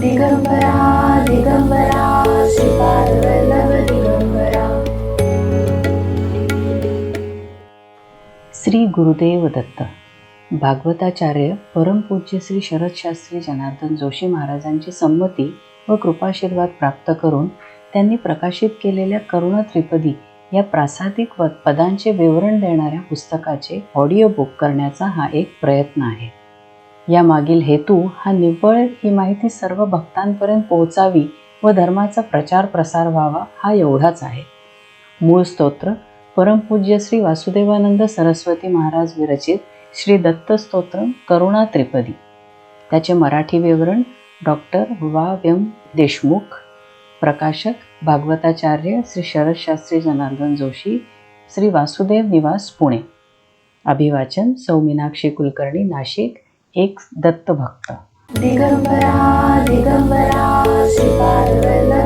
दिगंबरा दिगंबरा श्रीपाद वल्लभ दिगंबरा. श्री गुरुदेव दत्त भागवताचार्य परमपूज्य श्री शरदशास्त्री जनार्दन जोशी महाराजांची संमती व कृपाशीर्वाद प्राप्त करून त्यांनी प्रकाशित केलेल्या करुण त्रिपदी या प्रासादिक पदांचे विवरण देणाऱ्या पुस्तकाचे ऑडिओ बुक करण्याचा हा एक प्रयत्न आहे. यामागील हेतू हा निव्वळ ही माहिती सर्व भक्तांपर्यंत पोहोचावी व धर्माचा प्रचार प्रसार व्हावा हा एवढाच आहे. मूळ स्तोत्र परमपूज्य श्री वासुदेवानंद सरस्वती महाराज विरचित श्री दत्त स्तोत्र करुणा त्रिपदी. त्याचे मराठी विवरण डॉक्टर वा. व्यम देशमुख प्रकाशक भागवताचार्य श्री शरदशास्त्री जनार्दन जोशी श्री वासुदेव निवास पुणे. अभिवाचन सौ मीनाक्षी कुलकर्णी नाशिक एक दत्तभक्त. दिगंबरा दिगंबरा श्री वल्लभ